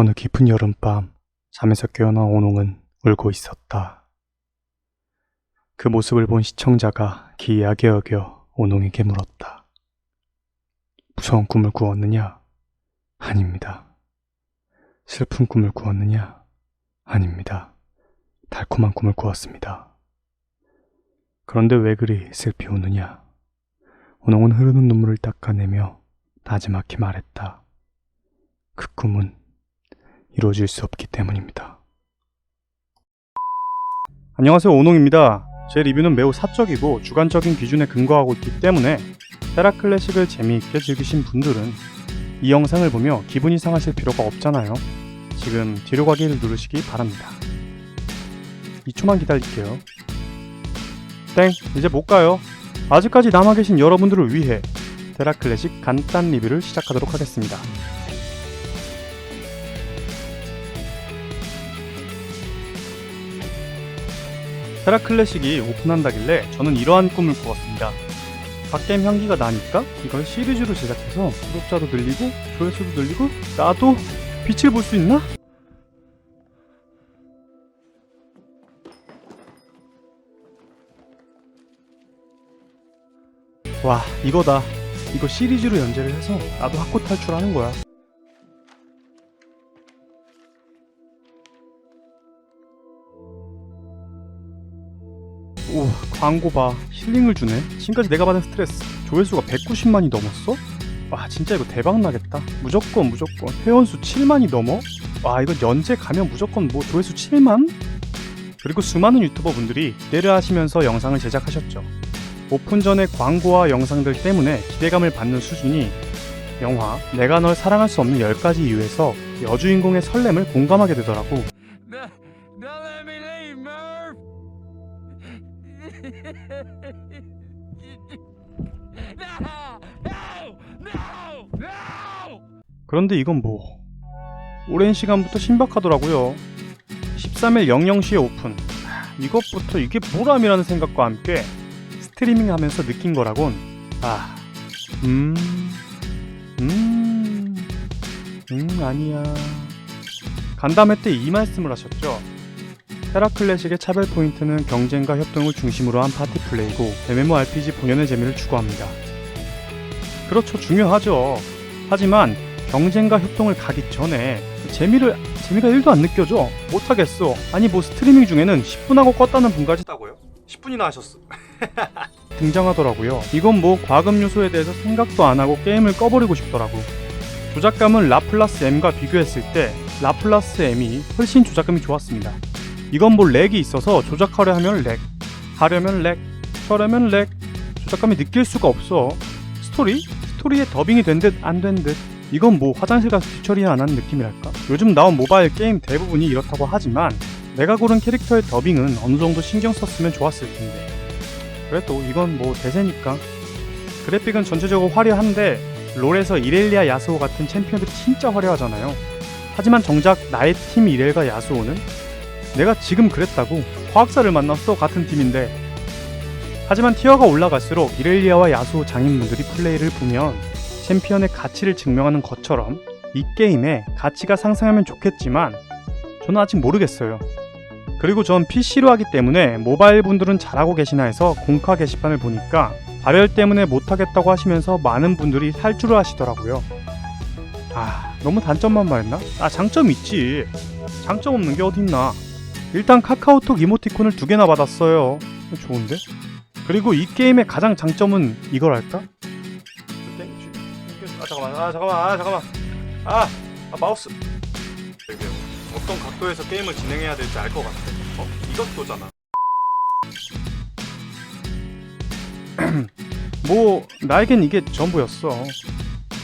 어느 깊은 여름밤 잠에서 깨어난 오농은 울고 있었다. 그 모습을 본 시청자가 기이하게 여겨 오농에게 물었다. 무서운 꿈을 꾸었느냐? 아닙니다. 슬픈 꿈을 꾸었느냐? 아닙니다. 달콤한 꿈을 꾸었습니다. 그런데 왜 그리 슬피 우느냐? 오농은 흐르는 눈물을 닦아내며 나지막히 말했다. 그 꿈은 이루어질 수 없기 때문입니다. 안녕하세요 오농입니다. 제 리뷰는 매우 사적이고 주관적인 기준에 근거하고 있기 때문에 테라 클래식을 재미있게 즐기신 분들은 이 영상을 보며 기분이 상하실 필요가 없잖아요. 지금 뒤로 가기를 누르시기 바랍니다. 2초만 기다릴게요. 땡, 이제 못 가요. 아직까지 남아 계신 여러분들을 위해 테라 클래식 간단 리뷰를 시작하도록 하겠습니다. 테라 클래식이 오픈한다길래 저는 이러한 꿈을 꾸었습니다. 갓게임 향기가 나니까 이걸 시리즈로 제작해서 구독자도 늘리고 조회수도 늘리고 나도 빛을 볼 수 있나? 와 이거다 이거 시리즈로 연재를 해서 나도 학고 탈출하는 거야 오 광고 봐. 힐링을 주네. 지금까지 내가 받은 스트레스. 조회수가 190만이 넘었어? 와 진짜 이거 대박 나겠다. 무조건 무조건. 회원수 7만이 넘어? 와 이거 연재 가면 무조건 뭐 조회수 7만? 그리고 수많은 유튜버 분들이 기대를 하시면서 영상을 제작하셨죠. 오픈 전의 광고와 영상들 때문에 기대감을 받는 수준이 영화 내가 널 사랑할 수 없는 10가지 이유에서 여주인공의 설렘을 공감하게 되더라고 그런데 이건 뭐 오랜 시간부터 신박하더라고요 13일 00시에 오픈 하, 이것부터 이게 보람이라는 생각과 함께 스트리밍 하면서 느낀 거라곤 아, 음, 음, 음, 아니야. 간담회 때 이 말씀을 하셨죠. 테라 클래식의 차별 포인트는 경쟁과 협동을 중심으로 한 파티 플레이고 MMORPG 본연의 재미를 추구합니다. 그렇죠, 중요하죠. 하지만 경쟁과 협동을 가기 전에 재미를 재미가 1도 안 느껴져. 못 하겠어. 아니 뭐 스트리밍 중에는 10분 하고 껐다는 분까지 있다고요? 10분이나 하셨어. 등장하더라고요. 이건 뭐 과금 요소에 대해서 생각도 안 하고 게임을 꺼버리고 싶더라고. 조작감은 라플라스 M과 비교했을 때 라플라스 M이 훨씬 조작감이 좋았습니다. 이건 뭐 렉이 있어서 조작하려 하면 렉, 하려면 렉, 쳐려면 렉, 조작감이 느낄 수가 없어. 스토리? 스토리에 더빙이 된 듯 안 된 듯. 이건 뭐 화장실 가서 뒤처리 안 하는 느낌이랄까? 요즘 나온 모바일 게임 대부분이 이렇다고 하지만 내가 고른 캐릭터의 더빙은 어느 정도 신경 썼으면 좋았을 텐데. 그래도 이건 뭐 대세니까. 그래픽은 전체적으로 화려한데 롤에서 이렐리아 야스오 같은 챔피언들이 진짜 화려하잖아요. 하지만 정작 나의 팀 이렐과 야스오는 내가 지금 그랬다고 과학자를 만났어 같은 팀인데 하지만 티어가 올라갈수록 이렐리아와 야스오 장인분들이 플레이를 보면 챔피언의 가치를 증명하는 것처럼 이 게임에 가치가 상승하면 좋겠지만 저는 아직 모르겠어요. 그리고 전 PC로 하기 때문에 모바일 분들은 잘하고 계시나 해서 공카 게시판을 보니까 발열 때문에 못하겠다고 하시면서 많은 분들이 탈주를 하시더라고요. 아, 너무 단점만 말했나? 아, 장점 있지. 장점 없는 게 어딨나. 일단 카카오톡 이모티콘을 두 개나 받았어요. 좋은데? 그리고 이 게임의 가장 장점은 이거랄까? 아, 잠깐만, 아, 잠깐만, 아, 잠깐만. 아, 아 마우스. 되게 어떤 각도에서 게임을 진행해야 될지 알 것 같아. 어? 이것도잖아. 뭐 나에겐 이게 전부였어.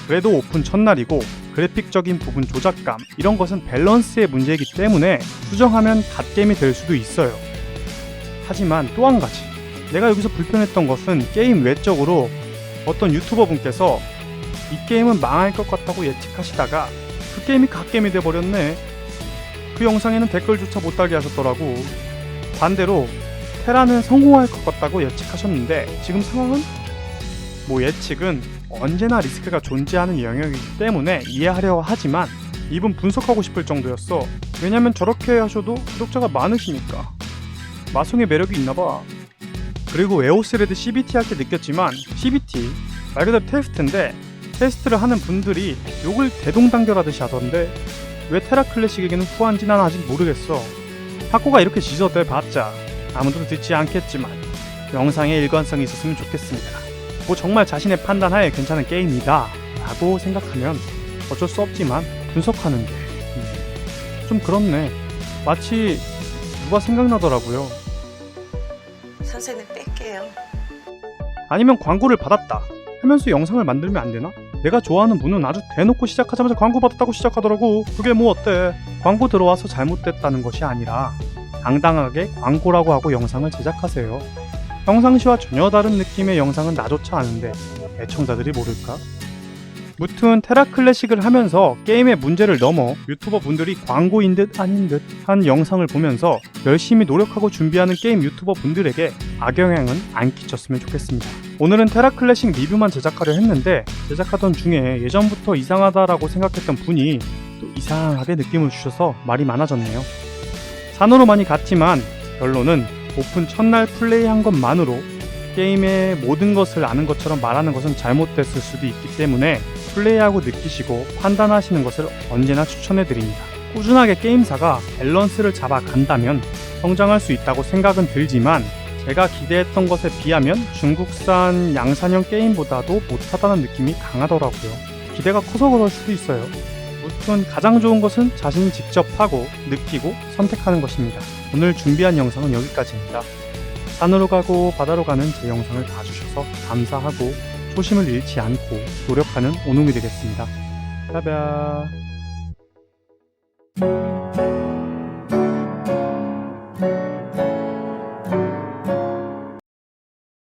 그래도 오픈 첫날이고 그래픽적인 부분 조작감 이런 것은 밸런스의 문제이기 때문에 수정하면 갓게임이 될 수도 있어요. 하지만 또 한 가지 내가 여기서 불편했던 것은 게임 외적으로 어떤 유튜버 분께서 이 게임은 망할 것 같다고 예측하시다가 그 게임이 갓게임이 돼버렸네. 그 영상에는 댓글조차 못 달게 하셨더라고. 반대로 테라는 성공할 것 같다고 예측하셨는데 지금 상황은 뭐 예측은 언제나 리스크가 존재하는 영역이기 때문에 이해하려 하지만 이분 분석하고 싶을 정도였어. 왜냐면 저렇게 하셔도 구독자가 많으시니까. 마성의 매력이 있나봐. 그리고 에오스레드 CBT 할 때 느꼈지만 CBT 말 그대로 테스트인데 테스트를 하는 분들이 욕을 대동단결하듯이 하던데 왜 테라 클래식에게는 후한지 난 아직 모르겠어. 학고가 이렇게 지저대 봤자 아무도 듣지 않겠지만 영상에 일관성이 있었으면 좋겠습니다. 뭐 정말 자신의 판단하에 괜찮은 게임이다 라고 생각하면 어쩔 수 없지만 분석하는 게 좀 그렇네. 마치 누가 생각나더라고요. 선생님 뺄게요. 아니면 광고를 받았다 하면서 영상을 만들면 안 되나? 내가 좋아하는 분은 아주 대놓고 시작하자마자 광고 받았다고 시작하더라고. 그게 뭐 어때? 광고 들어와서 잘못됐다는 것이 아니라 당당하게 광고라고 하고 영상을 제작하세요. 평상시와 전혀 다른 느낌의 영상은 나조차 아는데 애청자들이 모를까? 무튼 테라 클래식을 하면서 게임의 문제를 넘어 유튜버 분들이 광고인 듯 아닌 듯 한 영상을 보면서 열심히 노력하고 준비하는 게임 유튜버 분들에게 악영향은 안 끼쳤으면 좋겠습니다. 오늘은 테라 클래식 리뷰만 제작하려 했는데 제작하던 중에 예전부터 이상하다라고 생각했던 분이 또 이상하게 느낌을 주셔서 말이 많아졌네요. 산으로 많이 갔지만 결론은 오픈 첫날 플레이한 것만으로 게임의 모든 것을 아는 것처럼 말하는 것은 잘못됐을 수도 있기 때문에 플레이하고 느끼시고 판단하시는 것을 언제나 추천해 드립니다. 꾸준하게 게임사가 밸런스를 잡아 간다면 성장할 수 있다고 생각은 들지만 제가 기대했던 것에 비하면 중국산 양산형 게임보다도 못하다는 느낌이 강하더라고요. 기대가 커서 그럴 수도 있어요. 무스푼 가장 좋은 것은 자신이 직접 하고 느끼고 선택하는 것입니다. 오늘 준비한 영상은 여기까지입니다. 산으로 가고 바다로 가는 제 영상을 봐주셔서 감사하고 초심을 잃지 않고 노력하는 오농이 되겠습니다. 빠바